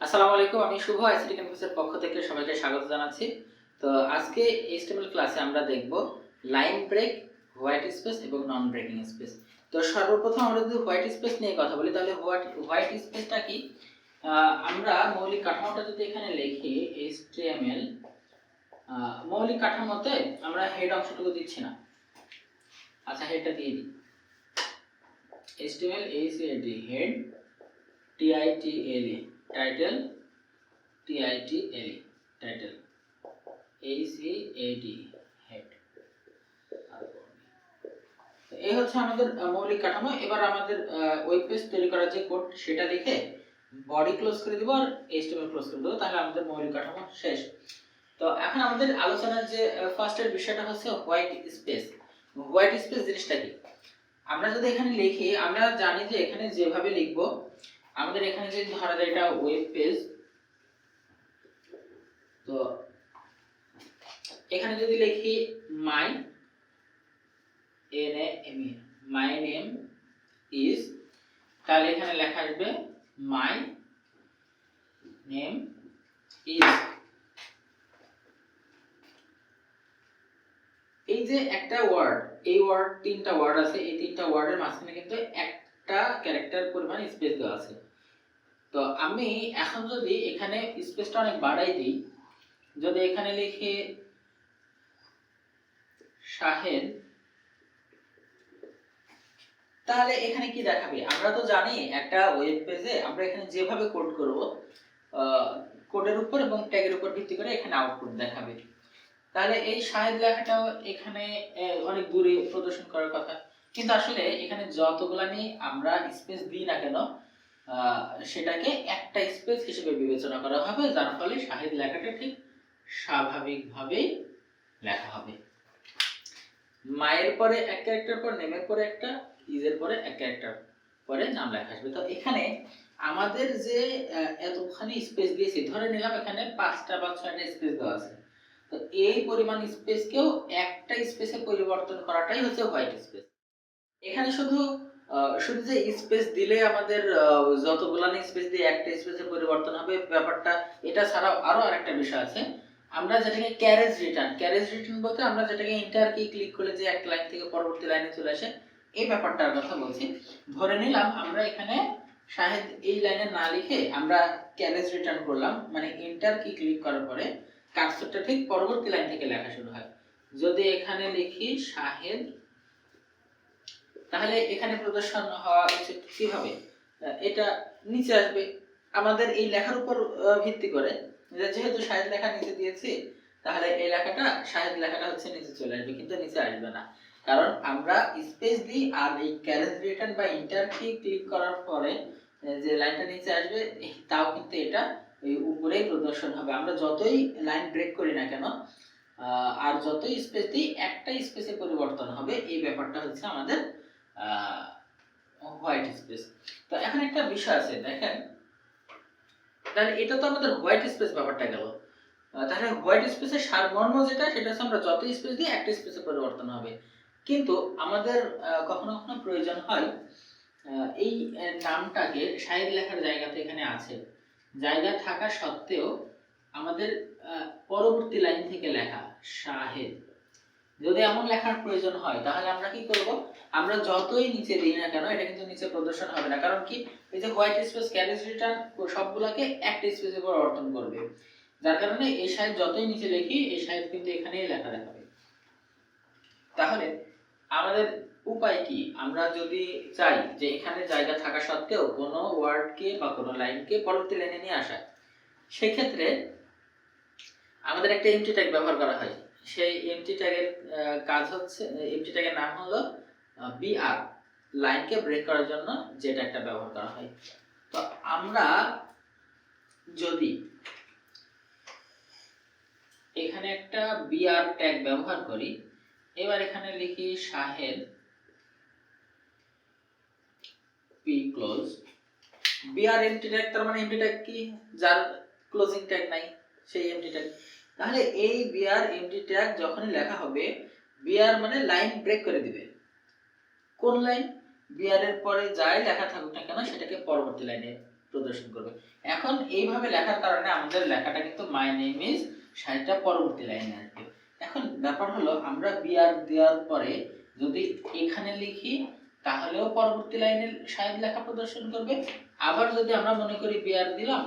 আসসালামু আলাইকুম, আমি শুভ আইসিটি ক্যাম্পাসের পক্ষ থেকে সবাইকে স্বাগত জানাচ্ছি। তো আজকে এইচটিএমএল ক্লাসে আমরা দেখব লাইন ব্রেক হোয়াইট স্পেস এবং নন ব্রেকিং স্পেস তো সর্বপ্রথম আমরা যদি হোয়াইট স্পেস নিয়ে কথা বলি, তাহলে হোয়াইট হোয়াইট স্পেসটা কি? আমরা মৌলিক কাঠামোটা যদি এখানে লিখি এইচটিএমএল মৌলিক কাঠামোতে আমরা হেড অংশটুকু দিচ্ছি না। আচ্ছা হেডটা দিয়ে দিই। HTML H E title T I T L E title head এই হচ্ছে আমাদের মৌলিক কাঠামো। এবার আমাদের ওয়েব পেজ তৈরি করার যে কোড সেটা লিখে বডি ক্লোজ করে দিব আর এইচটিএমএল ক্লোজ করে দেবো। তাহলে আমাদের মৌলিক কাঠামো শেষ। তো এখন আমাদের আলোচনার যে ফার্স্টের বিষয়টা হচ্ছে হোয়াইট স্পেস হোয়াইট স্পেস জিনিসটা কি? আমরা যদি এখানে লিখি, আমরা জানি যে এখানে যেভাবে লিখব আমাদের এখানে যদি ধরা যায় এটা ওয়েব পেজ তো এখানে যদি লিখি my N M E my name is তাহলে এখানে লেখা আসবে মাই নেম ইজ এই যে একটা ওয়ার্ড এই ওয়ার্ড তিনটা ওয়ার্ড আছে, এই তিনটা ওয়ার্ডের মাঝখানে কিন্তু একটা ক্যারেক্টার পরিমাণ স্পেস দেওয়া আছে। তো আমি এখন যদি এখানে স্পেসটা অনেক বাড়াই দিই, যদি এখানে লিখি শাহেদ তাহলে এখানে কি দেখাবে? আমরা তো জানি একটা ওয়েব পেজে আমরা এখানে যেভাবে কোড করব কোডের উপর এবং ট্যাগের উপর ভিত্তি করে এখানে আউটপুট দেখাবে। তাহলে এই শাহেদ লেখাটাও এখানে অনেক দূরে প্রদর্শন করার কথা। কিন্তু আসলে এখানে যতগুলানি আমরা স্পেস দিই না কেন সেটাকে একটা স্পেস হিসেবে বিবেচনা করা হবে, যার ফলে শাহেদ লেখাটা ঠিক স্বাভাবিকভাবেই লেখা হবে। মায়ের পরে এক ক্যারেক্টার পর, নেমের পরে একটা, ইজের পরে এক ক্যারেক্টার পরে নাম লেখা আসবে। তো এখানে আমাদের যে এতখানি স্পেস দিয়েছি, ধরে নিলাম এখানে পাঁচটা বা ছয়টা স্পেস দেওয়া আছে। তো এই পরিমাণ স্পেসকেও একটা স্পেসে পরিবর্তন করাটাই হচ্ছে হোয়াইট স্পেস এখানে শুধু শুধু যে স্পেস দিলে আমাদের যতগুলানি স্পেস দিয়ে একটা স্পেসে পরিবর্তন হবে, ব্যাপারটা, এটা ছাড়াও আরও আরেকটা বিষয় আছে। আমরা যেটাকে ক্যারেজ রিটার্ন ক্যারেজ রিটার্ন বলতে আমরা যেটাকে ইন্টার কি ক্লিক করলে যে এক লাইন থেকে পরবর্তী লাইনে চলে আসে, এই ব্যাপারটার কথা বলছি। ধরে নিলাম আমরা এখানে শাহেদ এই লাইনে না লিখে আমরা ক্যারেজ রিটার্ন করলাম মানে ইন্টার কি ক্লিক করার পরে কার্সরটা ঠিক পরবর্তী লাইন থেকে লেখা শুরু হয়। যদি এখানে লিখি শাহেদ তাহলে এখানে প্রদর্শন হওয়া উচিত কীভাবে? এটা নিচে আসবে। আমাদের এই লেখার উপর ভিত্তি করে যেহেতু শাহেদ লেখা নিচে দিয়েছি, তাহলে এই লেখাটা, শাহেদ লেখাটা হচ্ছে নিচে চলে আসবে, কিন্তু নিচে আসবে না। কারণ আমরা স্পেস দিই আর এই ক্যারেজ রিটার্ন বা ইন্টার কি ক্লিক করার পরে যে লাইনটা নিচে আসবে তাও কিন্তু এটা এই উপরেই প্রদর্শন হবে। আমরা যতই লাইন ব্রেক করি না কেন আর যতই স্পেস দিই, একটা স্পেসে পরিবর্তন হবে। এই ব্যাপারটা হচ্ছে আমাদের হোয়াইট স্পেস তো এখন একটা বিষয় আছে, দেখেন। তাহলে এটা তো আমাদের হোয়াইট স্পেস ব্যাপারটা গেল। তাহলে হোয়াইট স্পেসের সারমর্ম যেটা, সেটা হচ্ছে আমরা যত স্পেস দিই, একটা স্পেসে পরিবর্তন হবে। কিন্তু আমাদের কখনো কখনো প্রয়োজন হয় এই নামটাকে শাহেদ লেখার জায়গাতে এখানে আছে। জায়গা থাকা সত্ত্বেও আমাদের পরবর্তী লাইন থেকে লেখা শাহেদ। যদি এমন লেখার প্রয়োজন হয়, তাহলে আমরা কি করব? আমরা যতই নিচে দিই না কেন, এটা কিন্তু নিচে প্রদর্শন হবে না। কারণ কি? এই যে হোয়াইট স্পেস ক্যারেজ সবগুলাকে একটা স্পেসে পরিবর্তন করবে। যার কারণে এই সাইড যতই নিচে লিখি এই সাইড কিন্তু এখানেই লেখা দেখাবে। তাহলে আমাদের উপায় কি? আমরা যদি চাই যে এখানে জায়গা থাকা সত্ত্বেও কোনো ওয়ার্ডকে বা কোনো লাইনকে পরবর্তী লাইনে নিয়ে আসা। সেক্ষেত্রে আমাদের একটা এমটি ট্যাগ ব্যবহার করা হয়। সেই এমটি ট্যাগের কাজ হচ্ছে এমটি ট্যাগের নাম হলো বিআর লাইনকে ব্রেক করার জন্য যেটা একটা ব্যবহার করা হয়। তো আমরা যদি এখানে একটা বিআর ট্যাগ ব্যবহার করি, এবার এখানে লিখি Shahed P close BR empty tag তার মানে এমটি ট্যাগ কি? যার ক্লোজিং ট্যাগ নাই, সেই এমটি ট্যাগ তাহলে এই বিআর এমটি ট্যাগ যখনই লেখা হবে বিআর মানে লাইন ব্রেক করে দিবে। কোন লাইন? বিআর এর পরে যাই লেখা থাকুক না কেন, সেটাকে পরবর্তী লাইনে প্রদর্শন করবে। এখন এইভাবে লেখার কারণে আমাদের লেখাটা কিন্তু মাই নেম ইজ সাহিত্যটা পরবর্তী লাইনে আসবে। এখন ব্যাপার হলো, আমরা বিআর দেওয়ার পরে যদি এখানে লিখি, তাহলেও পরবর্তী লাইনে শাহেদ লেখা প্রদর্শন করবে। আবার যদি আমরা মনে করি বিয়ার দিলাম,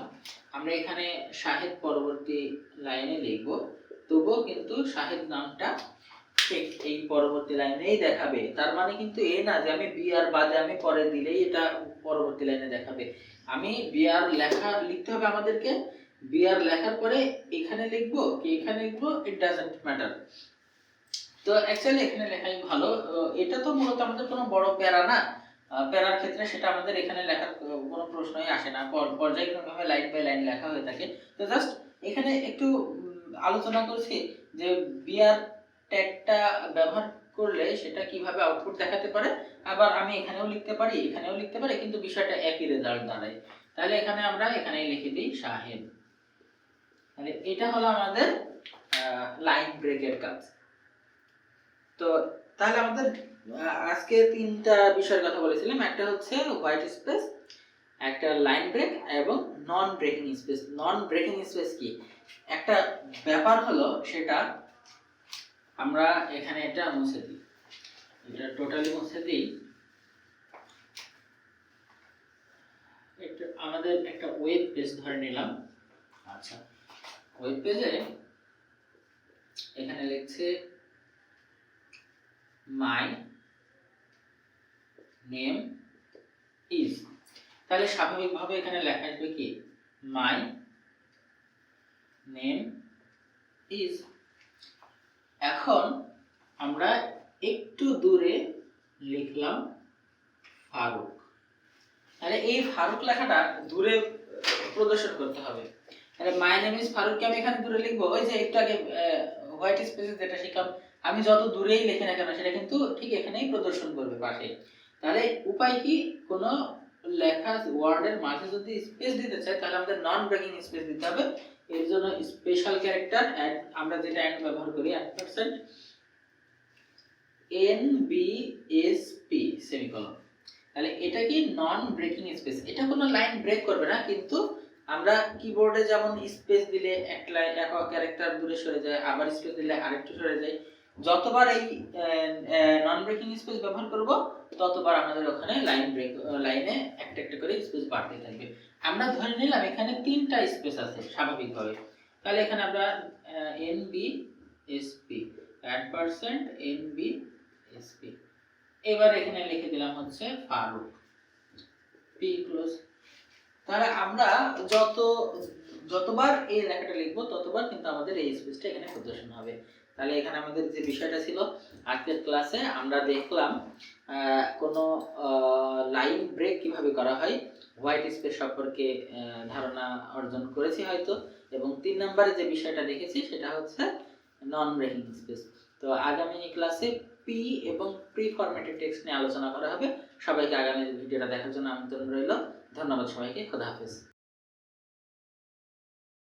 আমরা এখানে শাহেদ পরবর্তী লাইনে লিখব, তবুও কিন্তু শাহেদ নামটা এই পরবর্তী লাইনেই দেখাবে। তার মানে কিন্তু এ না যে আমি বিআর বাদে আমি পরে দিলেই এটা পরবর্তী লাইনে দেখাবে। আমি বিআর লেখা লিখতে হবে আমাদেরকে। বিআর লেখার পরে এখানে লিখব কি এখানে লিখব ইট ডাজন্ট ম্যাটার তো অ্যাকচুয়ালি এখানে লেখাই ভালো। এটা তো মূলত আমাদের কোনো বড় প্যারা না। প্যারার ক্ষেত্রে সেটা আমাদের এখানে লেখার কোনো প্রশ্নই আসে না। পর- পর্যায়ক্রমিকভাবে লাইন বাই লাইন লেখা হয়ে থাকে। তো জাস্ট এখানে একটু আলোচনা করছি যে বিআর ট্যাগটা ব্যবহার করলে সেটা কীভাবে আউটপুট দেখাতে পারে? আবার আমি এখানেও লিখতে পারি, এখানেও লিখতে পারি, কিন্তু বিষয়টা একই রেজাল্ট দাঁড়ায়। তাহলে এখানে আমরা এখানেই লিখে দিই শাহেদ। তাহলে এটা হলো আমাদের লাইন ব্রেকের কাজ। তো তাহলে আমাদের আজকে তিনটা বিষয়ের কথা বলেছিলাম। একটা হচ্ছে হোয়াইট স্পেস একটা লাইন ব্রেক এবং non breaking space non breaking space কি? একটা ব্যাপার হলো সেটা আমরা এখানে এটা মুছে দিই। এটা টোটালি মুছে দিই। একটা আমাদের একটা ওয়েব পেজ ধরে নিলাম। আচ্ছা। ওয়েব পেজে এখানে লিখছে মাই নেম ইজ তাহলে স্বাভাবিকভাবে এখানে লেখা আসবে কি? মাই নেম ইজ এখন আমরা একটু দূরে লিখলাম ফারুক। তাহলে এই ফারুক লেখাটা দূরে প্রদর্শন করতে হবে। তাহলে মাই নেম ইজ ফারুককে আমি এখানে দূরে লিখব। ওই যে একটু আগে হোয়াইট স্পেসে যেটা শিখলাম, আমি যত দূরেই লিখি না কেন, সেটা কিন্তু ঠিক এখানেই প্রদর্শন করবে পাশে। তাহলে উপায় কি? কোনো লেখা ওয়ার্ডের মাঝে যদি স্পেস দিতে চাই তাহলে আমাদের নন ব্রেকিং স্পেস দিতে হবে। এর জন্য স্পেশাল ক্যারেক্টার অ্যাড আমরা যেটা অ্যাড ব্যবহার করি and percent N B S P semicolon তাহলে এটা কি নন ব্রেকিং স্পেস এটা কোনো লাইন ব্রেক করবে না, কিন্তু আমরা কিবোর্ডে যেমন স্পেস দিলে এক লাইন এক ক্যারেক্টার দূরে সরে যায়, আবার স্পেস দিলে আরেকটু সরে যায়, যতবার এই নন ব্রেকিং স্পেস ব্যবহার করব, ততবার আমাদের ওখানে লাইন ব্রেক লাইনে একটা একটা করে স্পেস বাড়তে থাকবে। আমরা ধরে নিলাম এখানে তিনটা স্পেস আছে, স্বাভাবিকভাবে। তাহলে এখানে আমরা N B S P and percent N B S P এবার এখানে লিখে দিলাম হচ্ছে ফারুক পি ক্লোজ তাহলে আমরা যত, যতবার এই লেখাটা লিখব, ততবার কিন্তু আমাদের এই স্পেসটা এখানে প্রদর্শন হবে। তাহলে এখানে আমাদের যে বিষয়টা ছিল, আজকের ক্লাসে আমরা দেখলাম কোনো লাইন ব্রেক কীভাবে করা হয়। হোয়াইট স্পেস সম্পর্কে ধারণা অর্জন করেছি হয়তো। এবং তিন নম্বরে যে বিষয়টা দেখেছি, সেটা হচ্ছে নন ব্রেকিং স্পেস তো আগামী ক্লাসে পি এবং প্রি ফরম্যাটেড টেক্সট নিয়ে আলোচনা করা হবে। সবাইকে আগামী ভিডিওটা দেখার জন্য আমন্ত্রণ রইল। ধন্যবাদ সবাইকে। খোদা হাফেজ।